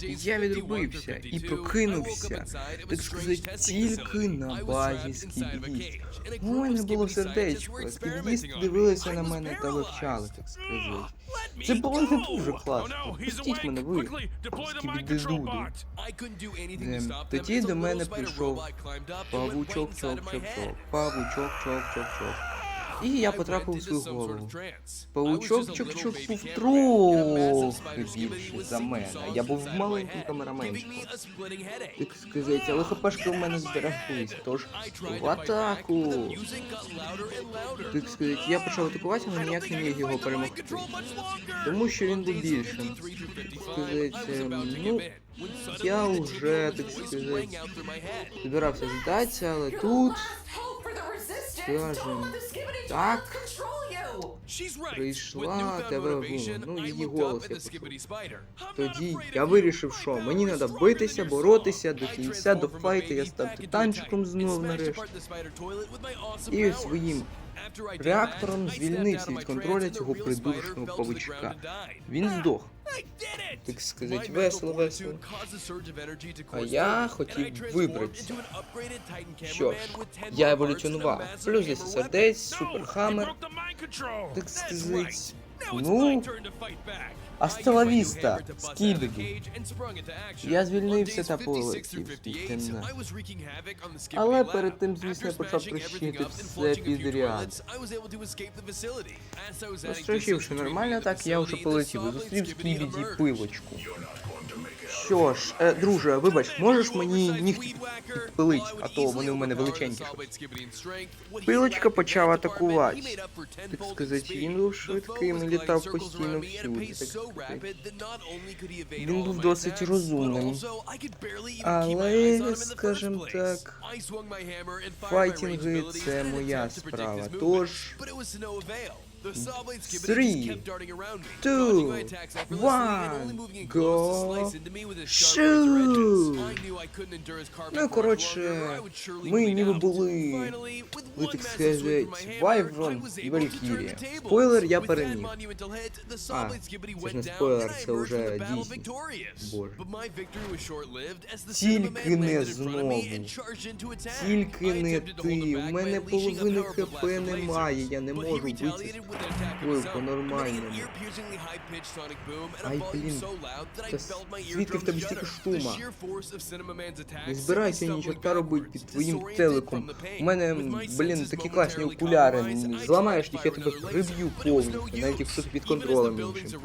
Я відрубився і прокинувся, так сказати, тільки на базі скібдіст. У мене було сердечко, скібдіст дивилися на мене та вивчали, так сказати. Це було не дуже класно. Пустіть мене ви, скібідидуди. Ем, Тоді до мене прийшов павучок, чок, І я потрапив у свою голову. Павучок чок-чок був трохи більший за мене. Я був маленьким камераменчиком. Так сказати, але хпшки в мене збереглись, тож в атаку. Так сказати, я почав атакувати, але ніяк не міг його перемогти. Тому що він був більшим. Так сказати, ем, ну, я вже, так сказати, збирався здатися, але тут, скажем, так, прийшла тебе. Ну, її голос я почув. Тоді я вирішив, що мені треба битися, боротися до кінця, до файту, я став титанчиком знов нарешті. І своїм реактором звільнився від контроля цього придурочного павучка. Він здох. Так сказати, весело, весело. А я хотів вибратися. Що ж, я еволюціонував. Плюс 10 сердець, суперхаммер. Так сказати, ну, Астелавіста, Скидки! Я звільнився та полетів темне. Але перед тим, звісно, я почав трощити все підряд. Розтрощивши нормально, так я вже полетів і зустрів скібіді пилочку. Що ж, е, друже, вибач, можеш мені нігті підпилить, а то вони у мене величенькі. Пилочка почав атакувати. Так сказати, він був швидким і літав постійно всюди, так сказати. Він був досить розумним. Але, скажем так, файтінги це моя справа. Тож, Three, two, one, go, shoot! Ну, коротше, ми ніби були, ви так сказати, Вайврон і Валькірія. Спойлер я переміг. А, це ж не спойлер, це вже дійсно. Боже. Тільки не знову. Тільки не ти. У мене половини хп немає, я не можу битися Ой, по-нормальному. Ай, Та та звідки в тебе стільки шума? Не збирайся ні чорта робить під твоїм телеком. У мене, блін, такі класні окуляри. Зламаєш їх, я тебе приб'ю повністю, навіть якщо ти під контролем іншим.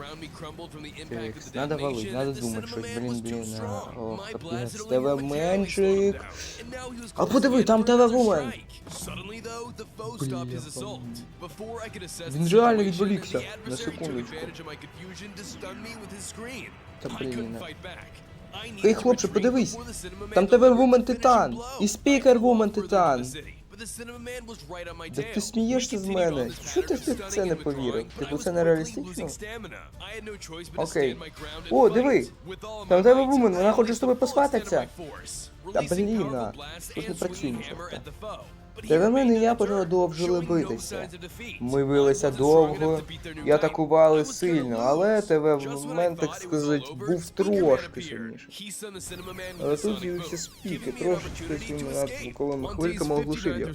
Так, надо валить, надо думати щось, блін, блін, капець, тебе меншик. А подиви, там тебе вумен. Він реально відволікся на секундочку. Ей, хлопче, подивись, Там тебе Вумен Титан і спікер Вумен Титан. Да ти смієшся з мене? Чого ти в це не повірив? Типу це не реалістично? Окей. О, диви! Там тебе вумен, вона хоче з тобою посвататися. Та блін, тут не працює нічого. Тебе і я продовжили битися. Ми билися довго і атакували сильно, але тебе в момент, так сказати, був трошки сильніше. Але тут з'явився спіки, трошечки своїми надзвуковими хвильками оглушив його.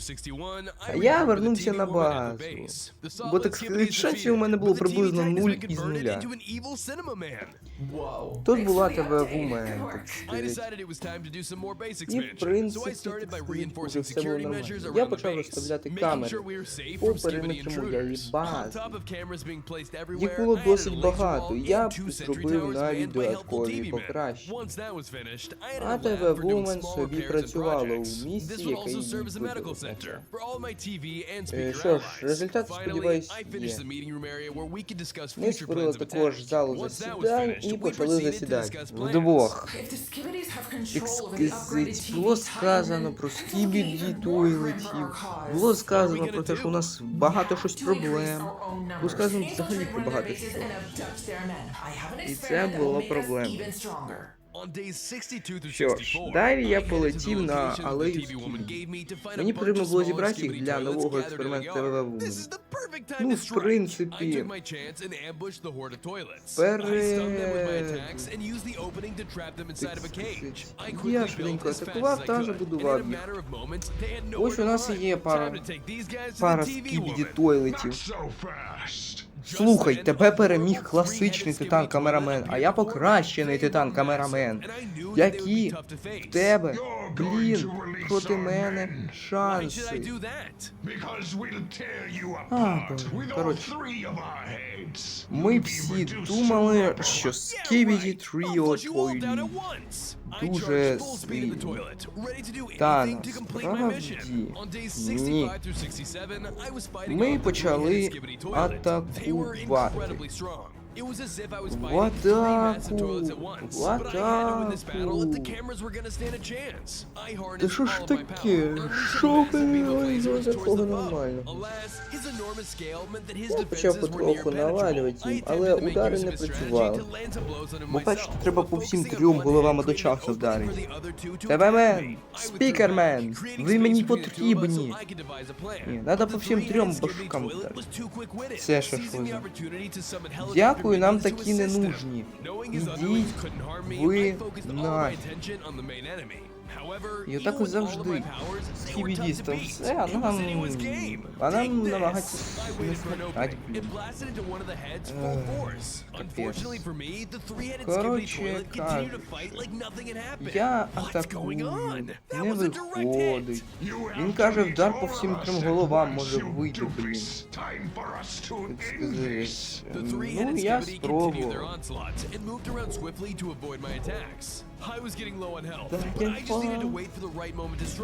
А я вернувся на базу. Бо так сказати, шансів у мене було приблизно 0 із нуля. Тут була тебе вумен, так сказати. І в принципі, так сказати, все було нормально. Я почав розставляти камери по периметру моєї бази. Їх було досить багато, я зробив навіть додаткові покращення. А ТВ Вумен собі працювало у місці, яке їй видалося. Е, Що ж, результати, сподіваюсь, є. Ми створили також залу засідань і почали засідати. Вдвох. Сказать, було сказано про скібіді туйлетів, було сказано про те, що у нас багато щось проблем. Було сказано взагалі про багато що. І це було проблемно. Що ж, далі я полетів на алею. Мені потрібно було зібрати їх для нового експерименту ТВВ. Ну, в принципі, Я швиденько атакував та забудував їх. Ось у нас і є пара, пара скібіді тойлетів. Слухай, тебе переміг класичний титан камерамен, а я покращений титан камерамен. Які в тебе, блін, проти мене шанси. А, коротше. Ми всі думали, що Скібіді Тріо Тойлі дуже сильні. Та насправді ні. Ми почали атакувати. they were incredibly strong. В атаку! В атаку! Та що ж таке? Що ви такого нормально? Я почав потроху навалювати їм, але удари не працювали. Бачите, треба по всім трьом головам одночасно вдарити. ТВ-мен! Спікермен! Ви мені потрібні! Ні, треба по всім трьом башкам вдарити. Це що за? Дякую, нам такі не нужні. Ідіть ви нафіг. І отак ось завжди. З хібідістом все, а нам... А нам намагатися не смертать, блін. Капець. Коротше кажучи, я атакую, не виходить. Він каже, вдар по всім трьом головам може вийти, блін. Так. Ну, я спробував.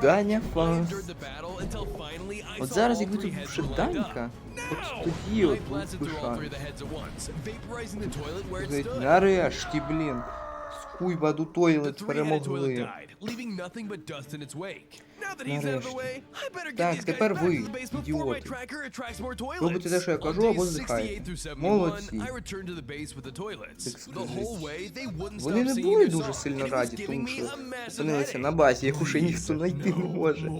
Даня фан. От зараз, якби тут ще Данька, от тоді от був би шанс. Нарешті, блін. Скуйба до тойлет перемогли. Нарешті. Так, тепер ви, ідіоти. Робите те, що я кажу, або здихаєте. Молодці. Так. Вони не були дуже сильно раді, тому що опинилися на базі, яку ще ніхто знайти не може.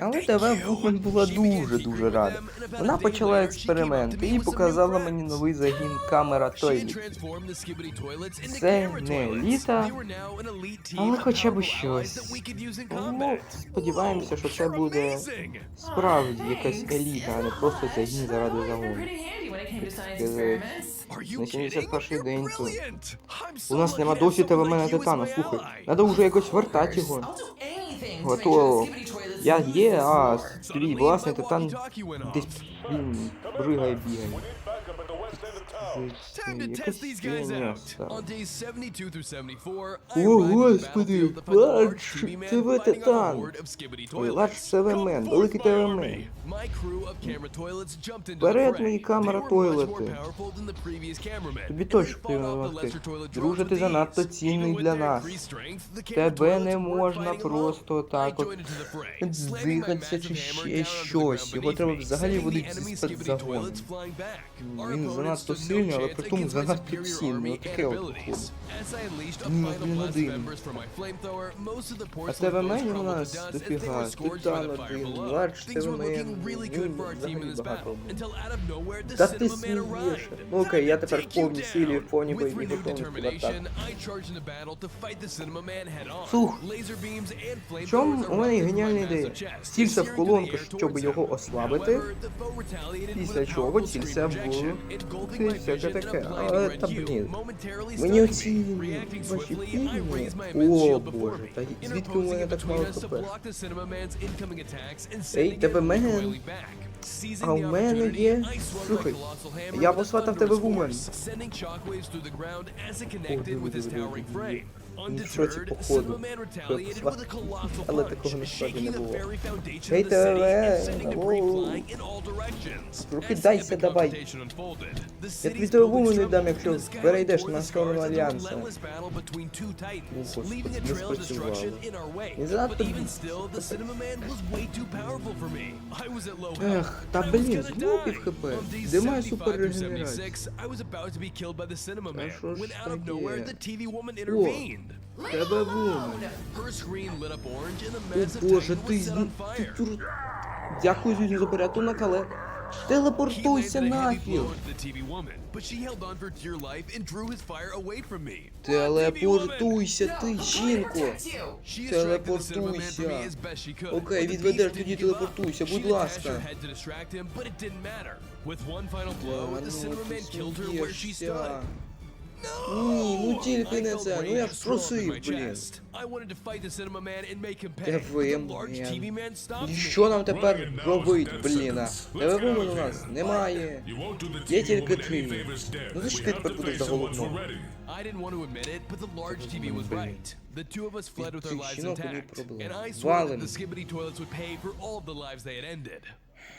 Але ТВ Вумен була дуже-дуже рада. Вона почала експерименти і показала мені новий загін камера тойлітів. Це не еліта, але хоча б щось. Ну, сподіваємося, що це буде справді якась еліта, а не просто загін заради загону. На 71 день тут. У нас нема досі ТВ мене титана, слухай. Надо вже якось вертати його. Готово. Я є, а твій власний титан десь він бригає бігає. О, господи, Ладж, ТВ Титан. Ой, Ладж ТВ-мен, великий ТВ-мен. Вперед, мої камера тойлети. Тобі точно допомогти. Друже, ти занадто цінний для нас. Тебе не можна просто так от здихатися чи ще щось. Його треба взагалі водити зі спецзагону. Він занадто сильний, але при тому занадто цінний. Отаке от один. А тебе мені у нас дофіга. Титан один, Ладж тебе мен. Він взагалі багато. Та ти смієш. Ну окей, я тепер в повній силі, в повній бойовій готовності в. Слух, в чому у мене геніальна ідея? Стілься в колонку, щоб його ослабити, після чого цілься в ти всяке таке. Але та блін. Мені оці ваші фільми. О боже, та звідки у мене так мало хп? Ей, тебе мен. А у мене є. Слухай, я посватав тебе вумен. Він в шоці походу. Але такого насправді не було. Гей, ТВ, оу. Прокидайся, давай. Я тобі ТВ не дам, якщо перейдеш на сторону Альянса. О, господи, не спрацювало. Не занадто... Ех, та блін, злопів хп. Де має супер регенерація? Та що ж таке? О, тебе вумен. О боже, ти, ну, ти тур... Дякую Зюзю за порятунок, але... Телепортуйся нафіг! Телепортуйся ти, жінко! Телепортуйся! Окей, відведеш, тоді телепортуйся, будь ласка. Ладно, ти смієшся. Ні, ну тільки не це, ну я ж просив, блін. ТВМ. І що нам тепер робить, блін? ТВМ у нас немає. Є тільки ти. Ну ти ж ти тепер будеш за головного. I didn't want to admit it, but the large TV was right. The two of us fled with our lives intact, and I swore that the skibbity toilets would pay for all the lives they had ended.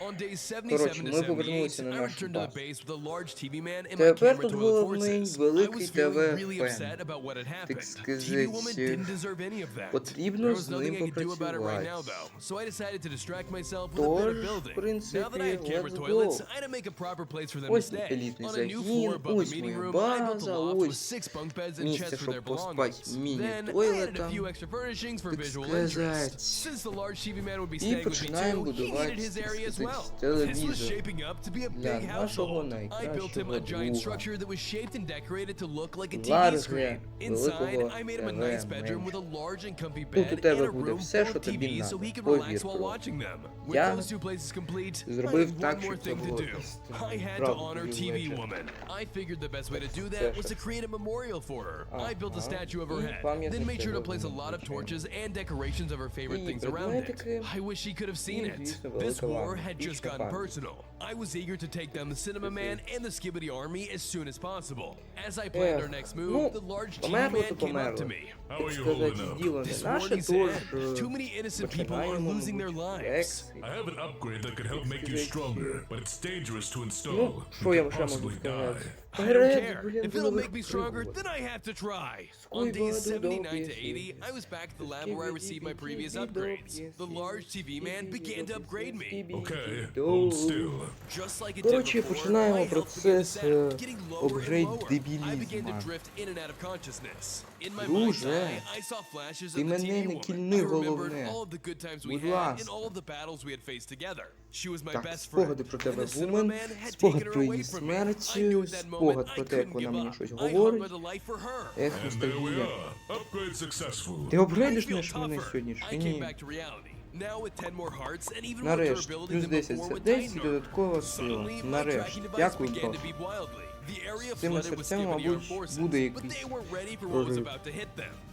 On days 77 Коротше, to ми 78, повернулися на I нашу returned to the базу. base with a large TV man and my Тепер camera тут toilet головний forces. I великий was feeling ТВ really фен. upset about what had happened. Так TV woman сказать, didn't deserve any of that. потрібно There з was nothing ним I could do about it right now, попрацювати. though. So I decided to distract myself with a better Тож, в building. принципі, Now that I have camera let's toilets, go. I had to make a proper place for them to Ось stay. елітний On a new загін, floor above the ось meeting моя room, I built a база, loft with ось six bunk beds and місце, chests for щоб their поспати belongings. Then I added a міні-тойлетом. few extra furnishings for Так visual сказать. interest. Since the large TV man would be І staying with me починаємо too, he будувати, well. This was shaping up to be a big household. I built him a giant structure that was shaped and decorated to look like a TV screen. Inside, I made him a nice bedroom with a large and comfy bed and a room full TVs so he could relax while watching them. With those two places complete, I had one more thing to do. I had to honor TV Woman. I figured the best way to do that was to create a memorial for her. I built a statue of her head, then made sure to place a lot of torches and decorations of her favorite things around it. I wish she could have seen it. This war had І just ще gotten пам'ять. personal. I was eager to take down the Cinema Man and the Skibbity Army as soon as possible. As I planned our next move, the large TV Man came up to me. How are you holding up? This warning's ad. Too many innocent people are losing their lives. I have an upgrade that could help make you stronger, but it's dangerous to install. You could possibly die. I don't care. If it'll make me stronger, then I have to try. On days 79 to 80, I was back at the lab where I received my previous upgrades. The large TV man began to upgrade me. Okay, hold still. Коротше, починаємо процес, е, my mind's Друже, ти мене не кільни, головне. Будь ласка. Так, спогади про тебе, Вумен, спогад про її смерть, спогад про те, як вона мені щось говорить. Ех, ностальгія. Ти feel мене сьогодні чи ні? 10 Нарешті, плюс than 10 before with сердець і додаткова сила. Нарешті. Дякую, area З цими серцями, мабуть, буде якийсь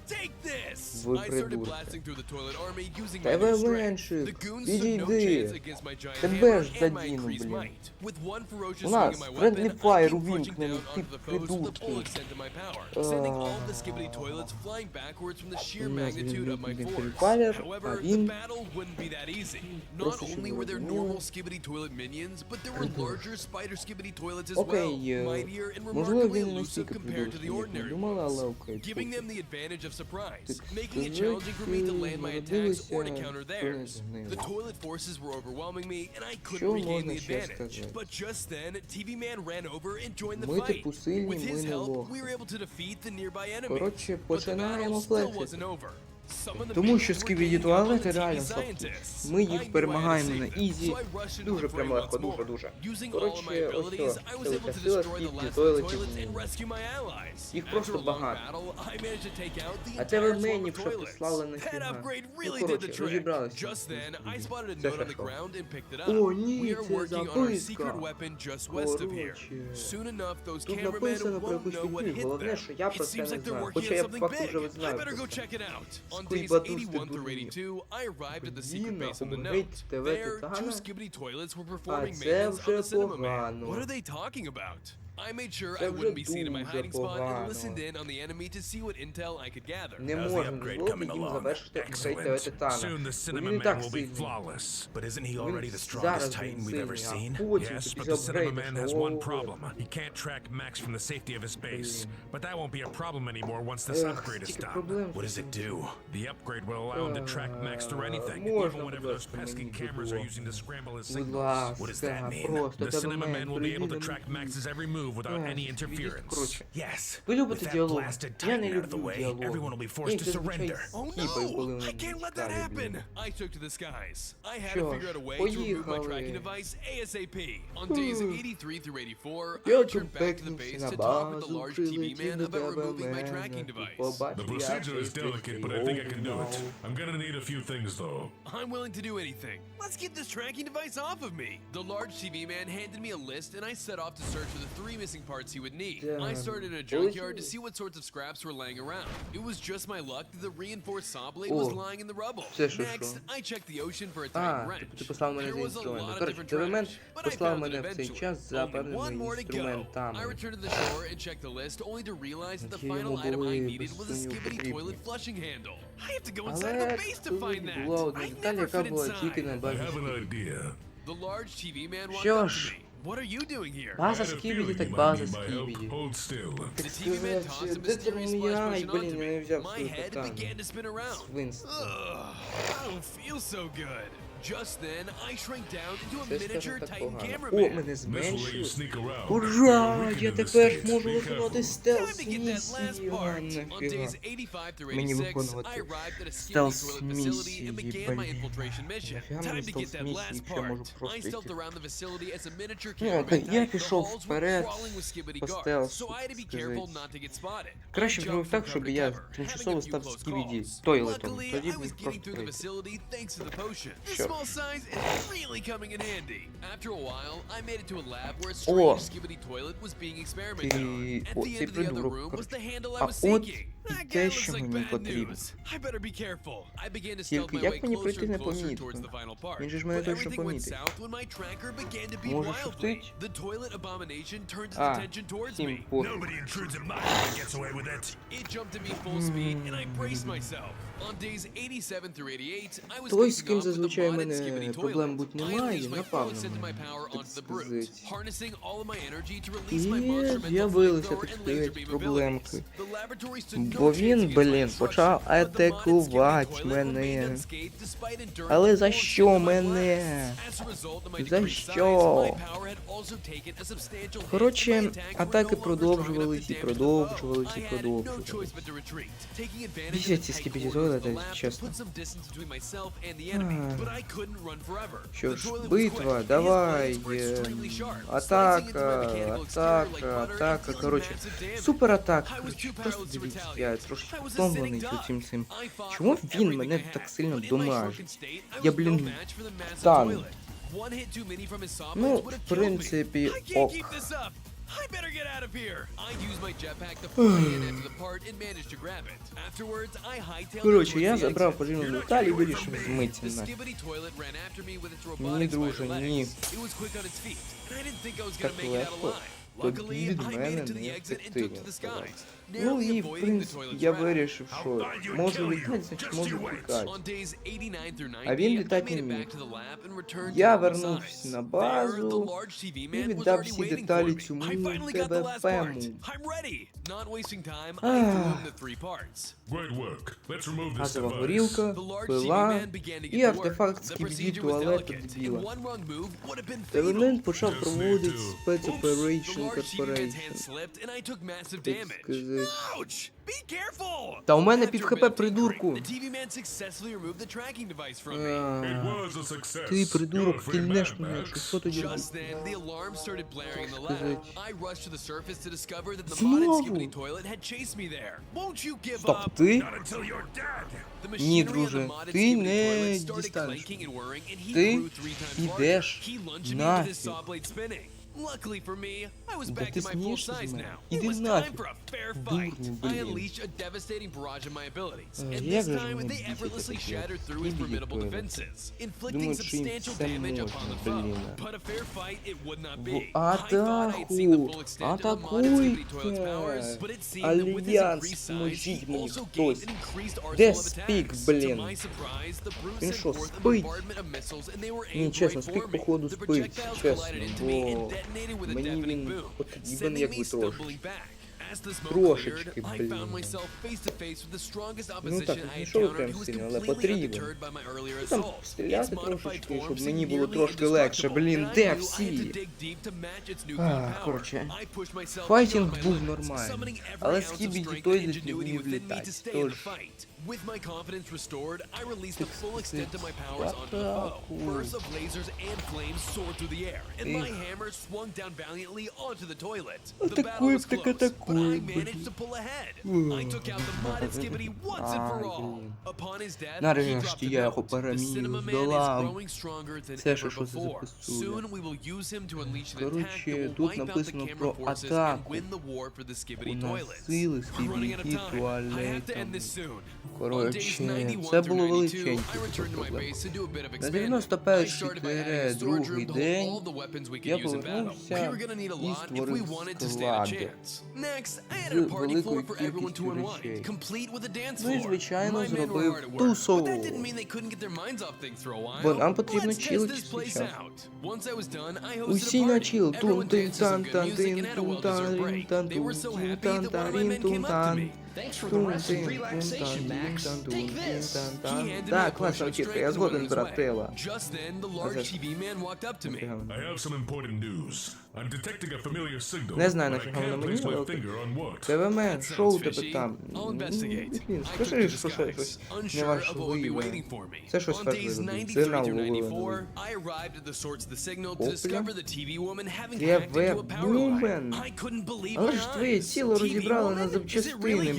weren't ready for what was прорив. about to hit them. Take this! Ви I started придурки. blasting through the toilet army using my Тебе new strength. меншик, The goons stood no підійди. chance against my giant Тебе hammer ж and my задіну, increased блін. might. With one ferocious У swing нас of my friendly weapon, I fire came crunching увімкнений, down ти onto the foes with the придурки. full extent of my power, sending all of the Skibbity toilets flying backwards from the sheer У нас magnitude of my він force. Friendly Fire, However, а the він battle wouldn't be that easy. Not Просто щоб only ви were there розуміли. normal Skibbity toilet minions, but there were larger spider Skibbity toilets as Окей, well, е, mightier and можливо, remarkably він не elusive настільки compared to the придуркий, як ми ordinary думали, але ones, окей. of surprise, making it challenging for me to land my attacks or to counter theirs. The toilet forces were overwhelming me, and I couldn't regain the advantage. But just then, TV Man ran over and joined the fight. With his help, we were able to defeat the nearby enemy. But the battle still wasn't over. Тому що on туалети реально слабкі. Ми їх перемагаємо на ізі. Дуже прям легко, дуже, дуже. Коротше, ось що, це лише сила, my allies. Їх просто багато. А of менів, що toilets. прислали на фіга. Ну, коротше, розібралися. Це up. О, ні, це записка. Коротше. Тут написано про якусь фігню, головне, що я про це не знаю. Хоча я big. вже знаю On days 81 through 82, I arrived at the secret base on the note. There, two skibbity toilets were performing maintenance on the cinema man. What are they talking about? I made sure Це I вже wouldn't be seen in my дуже hiding spot and погано. listened in on the enemy to see what intel I could gather. Не How's the можна upgrade дозволити coming їм along? завершити апгрейд Excellent. Титана. Soon the Бо Cinema він і Man так will be сильний. flawless. But isn't he already the зараз strongest він Titan we've ever сильний, seen? а потім Yes, but після the Cinema апгрейду Man has що one ого. problem. He can't track Max from the safety of his base. But that won't be a problem anymore once this Ех, upgrade is стільки done. проблем What does it do? The upgrade will allow him to track Max Е, through anything, можна, even whenever будь those ласка, pesky мені cameras are було. using to scramble his Будь signals. What does that ласка, mean? просто The тебе Cinema мен Man will be able to перевірено. track Max's every move without Ех, any відійдіть, interference. коротше. Yes. Ви любите With that діалог. blasted Я не Titan out of the люблю way, діалог. everyone will be Я forced їх to зазвичай surrender. Oh скіпаю, коли no! вони I can't let that цікаві, блін. happen! I took to the skies. I had Що to ж, figure out a way to remove my поїхали. tracking device ASAP. On days 83 through 84, I Я returned back to the пекнувся base на to talk with the базу, large TV прилетів man до about тебе removing my мене, tracking тут device. побачив The я procedure is цей delicate, but I think I can do it. I'm gonna need a few things though. I'm willing to do anything. Let's get this tracking device off of me. The large TV man handed me a list and I set off to search for the three missing parts he would need. I Damn. started in a junkyard to see what sorts of scraps were laying around. It was just my luck that the reinforced saw blade was О, lying in the rubble. це що, Next, що? I checked the ocean for a А, Titan тобто wrench. ти послав мене There за was a інструментом. lot of Коротше, different Девемен trash, but I послав found it мене в цей eventually. час за Only one певними more to go. I інструментами. returned to the shore and checked the list, only to realize that the Які final йому item I були needed was a безсумнівно skibbity потрібні. toilet flushing handle. I have to go inside the Але base to тут find that. була одна I деталь, never яка fit була тільки inside. на I базі. have an idea. The large TV man walked Що up to ж, me. What are you doing here? база I had a Скібіді, feeling так you might база need my help. Скібіді. Hold still. The TV man сказати, tossed a де це mysterious мій splash ай, potion блін, onto я не me. взяв My свою head катану. began to spin around. Свинство. Ugh, I don't feel so good. Just then, I shrank down into a miniature Titan погано. О, мене зменшили. Ура! Я тепер можу виконувати стелс місії. On Нафіга. days 85 through Мені 86, I виконувати arrived at a skibbity стелс facility and місії, began my блін. infiltration mission. Нафіга мені стелс місії, якщо я можу просто йти? Ну, окей, я. The пішов вперед по стелсу, spotted. Краще I зробив так, щоб я тимчасово став скібіді тойлетом. Тоді getting просто through the small size is really coming in handy. After a while, I made it to a lab where a strange О. skibbity toilet was being experimented on. At the end of the other room was the handle I was seeking. That guy looks like bad news. I better be careful. I began to stealth my way closer and closer towards the final part. But everything went south when my tracker began to beat wildly. The toilet abomination turned its attention towards me. Nobody intrudes in my and gets away with it. It jumped at me full speed and I braced myself. On days 87 through 88, I was Той, з ким зазвичай в мене проблем I немає, power так сказати. І з'явилися laser beam проблемки. Бо він, блін, почав атакувати мене. Але за що мене? За що? Коротше, атаки продовжувались і продовжувались і продовжувались. Бісять ці the forever. Що The ж, битва, давай, е, атака, атака, атака, damage. супер атака. Просто дивіться, я a втомлений цим цим. Чому він мене так сильно домажить? Я, блін, match for the massive тану. toilet. One hit too many from his saw Ну, в принципі, can't ок. Keep this up. I better get out of here. I used my jetpack to fly in after the part and managed to grab it. Afterwards, I hightailed it Коротше, towards я the забрав exit. потрібну деталь і вирішив The змитися на. skibbity toilet ran after me with its Ні, robotic друже, spider ні. legs. It was quick on its feet, and I didn't think I was Так gonna make it out легко. Тоді Luckily, від I made мене it to the не exit and took to the skies, Ну і, в принципі, я вирішив, що можу літати, значить можу тікати. On days 89 through 90, А він літати не міг. Я вернувся на базу і віддав всі деталі цьому. ТВП-му. Ah. Газова горілка, пила і артефакт скібіді туалету дебіла. Елемент почав проводити need Corporation. slipped, and I took massive Так damage. сказати. Ouch! Be careful! Та у мене пів хп, придурку. The TV man successfully removed the tracking device from me. It А, was a success. Ти, придурок, free кільнеш мене, Max. що тоді Just робити? then, the alarm started blaring in the lab. I rushed to the surface to discover that the Знову? modded skibbity toilet had chased me there. Won't you give Стоп, up? ти? Not until you're dead. Ні, друже, ти не дістанеш. Ти his нафіг. Luckily for me, I was back да to my full size now. It was time for a fair fight. I unleashed a devastating barrage of my abilities, and this time they effortlessly shattered through his formidable defenses, inflicting substantial damage upon the foe. But a fair fight it would not be. I thought I'd seen the full extent of Mod's toilet's powers, but it seemed that with his increased size, he also gained an increased arsenal of attacks. To my surprise, the brute sent forth a bombardment of missiles, and they were aimed right for me. The projectiles collided into me, and бо detonated with a мені deafening він boom, потрібен sending me якби трошки. Трошечки, блін. Ну так, не encountered прям сильно, але earlier Ну, Там стріляти трошечки, щоб мені було трошки легше. Блін, де всі? А, коротше, файтінг був нормальний, але літати, stay in the тож. With my confidence restored, I released the full extent of my powers onto the foe. Bursts of lasers and flames soared through the air, and my hammer swung down valiantly onto the toilet. The battle was close, but I managed to pull ahead. I took out the modded Skibidi once and for all. Upon his death, he dropped. The cinema man is growing stronger than ever before. Soon we will use him to unleash an attack that will wipe out the camera forces and win the war for the Skibidi toilets. I'm running out of time. I have to end this soon. On Коротше, це було 92, величеньке На 91 started by adding a storage room to hold день я повернувся і створив wanted з великою for everyone to кількістю речей. Ну і, звичайно, зробив while. Бо нам потрібно чилити час. hosted Усі на party. чіл. Тун Everyone Так, класна of я згоден, went on his way. братела. Just then, the large That's- TV man walked up to me. I have some important news. I'm detecting a familiar signal. Не знаю, нафіга воно мені, але finger on what. ТВМ, що у тебе там? I'll Ну, investigate. Блін, скажи, що щось for me. Це щось важливе. Сигнал through вивели. 94, I arrived at the source of the signal to Копля. discover the TV woman having TV hacked into a power woman. line. I couldn't believe Але ж твоє тіло розібрали на запчастини,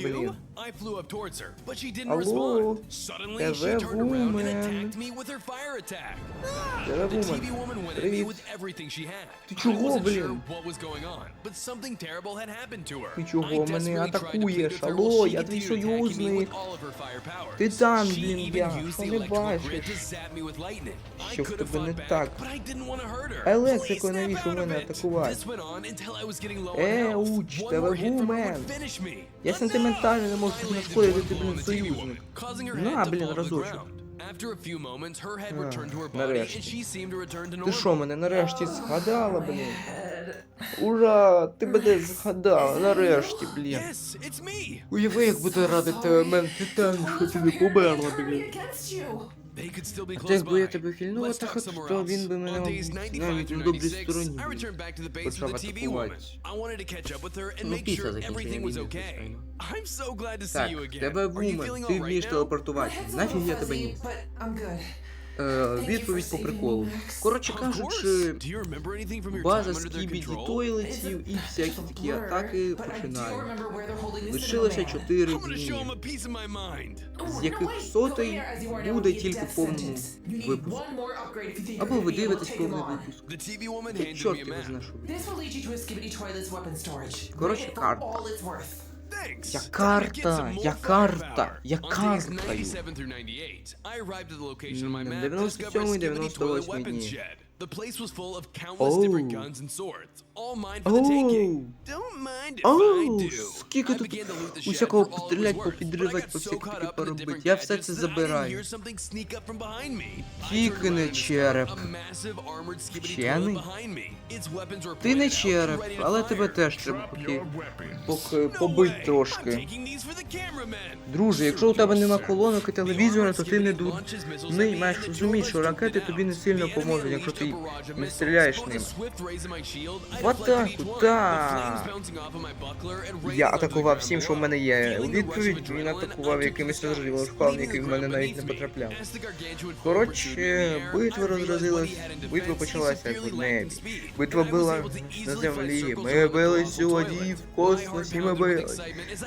million. I flew up towards her, but she didn't Алло, respond. Suddenly, she turned around and attacked me with her fire attack. TV The woman. TV woman went at me Привіт. with everything she had. Ти I чого, wasn't блін? sure what was going on, but something terrible had happened to her. Ти чого I мене desperately tried to plead атакуєш? with her Алло, while she я твій continued attacking me союзник. with all of her fire powers. Титан, She блін, even я. used Що the не electrical grid бачиш? to zap me with lightning. I Що в could have тебе не fought back, так? but I didn't want to hurt her. Please snap навіщо out of мене it. атакувати? This went on until I was getting low on Е, health. уч, One more hit from her would finish me. Я Enough! сентиментально не можу I landed нашкодити one тобі blow на the TV woman, союзник. На, блин, разочек. А, returned to her body, нарешті. and she seemed to return to Ти що, мене нарешті згадала, блін? Ура! Ти мене згадала, нарешті, блін. Уяви, як буде радити тебе мен Титан, що ти не померла, блін. They could still be А close так би я тебе хильнув, так somewhere то він би мене On days 95 навіть through добрій стороні. I returned back to the base with Почав the TV woman. атакувати. I wanted to catch up with her and Ну, make після sure закінчення everything was війни, okay. звичайно. I'm so glad to see Так, тебе вумен, ти вмієш телепортувати. Нафіг я тебе ніс? Е, відповідь по приколу. Коротше кажучи, база скібіді тойлетів і всякі такі атаки починають. Лишилося чотири дні, з яких сотий буде тільки в повному випуску. Або ви дивитесь повний випуск. Чорт його storage. Коротше, карта. All it's worth. Thanks. Я Time to get карта, some more я карта, firepower. я On days картаю. 97 through 98, I arrived at the location of my М, map to 97 discover a і Skibbity toilet 98 weapons дні. The place was full of countless different Oh. guns and swords, all mine for the taking. Don't mind if I оу, do. скільки I тут began to loot the shed усякого for all it was пострілять, worth, попідривати, but I got по so всякі caught такі up in the поробити. different Я все gadgets це that I didn't забираю. hear something sneak up from behind me. I Тільки turned не around and discovered череп. a massive armored Skibbity Вчений? toilet behind me. Its weapons were Ти не pointed out and череп, ready to але fire. тебе теж треба Drop поки, your weapons. поки No побить way. I'm трошки. taking these for the cameraman. Друже, якщо у тебе нема колонок і телевізора, то ти не ду... не маєш розуміти, що ракети тобі не сильно поможуть, якщо ти не стріляєш ним. В атаку, так! Я атакував всім, що в мене є. У відповідь він атакував якимись розривом, який в мене навіть не потрапляв. Коротше, битва розразилась, битва почалася в небі. Битва була на землі. Ми бились у воді, в космосі ми бились.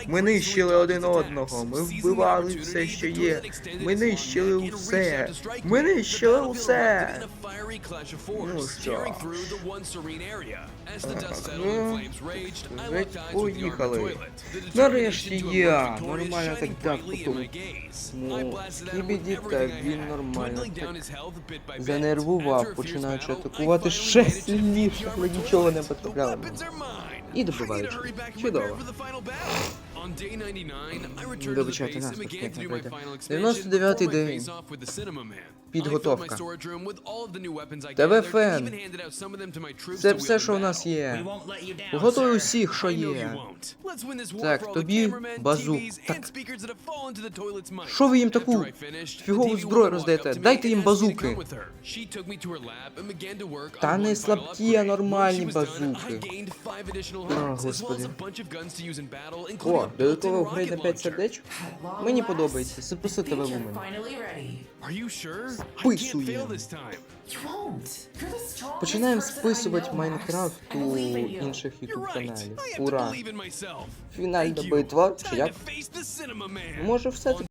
Ми нищили один одного, ми вбивали все, що є. Ми нищили усе. Ми нищили усе. Rush of Ну force, tearing through the once serene area. As the dust settled Ну, and flames raged, I locked eyes with the armored toilet. The determination to emerge victorious shining brightly in my gaze. Ну, I blasted him with everything I had, dwindling down his health bit by bit. занервував, After a fierce починаючи battle, I атакувати finally ще to defeat сильніше, але нічого не toilet. The weapons are mine. І I need to добиваючи. hurry back and Чудово. Prepare for the final battle. On day 99, I returned to the Вибачайте base нас, expansion 99-й before my день. face-off with the Cinema Man. Підготовка. I filled my storage room with all of the new weapons I ТВ gathered, Фен. even handed out some of them to my troops Це to все, що у нас є. Готуй усіх, що є. Так, тобі базук. Так. Що ви їм таку фігову зброю роздаєте? Дайте їм базуки. Та не слабкі, а нормальні базуки. О, господи. О, додатково апгрейд на rocket 5 launcher. сердечок. Мені подобається. Записи I тебе в the strongest Починаємо списувати Майнкрафт у інших ютуб каналів. Ура! Фінальна битва, чи як? Може все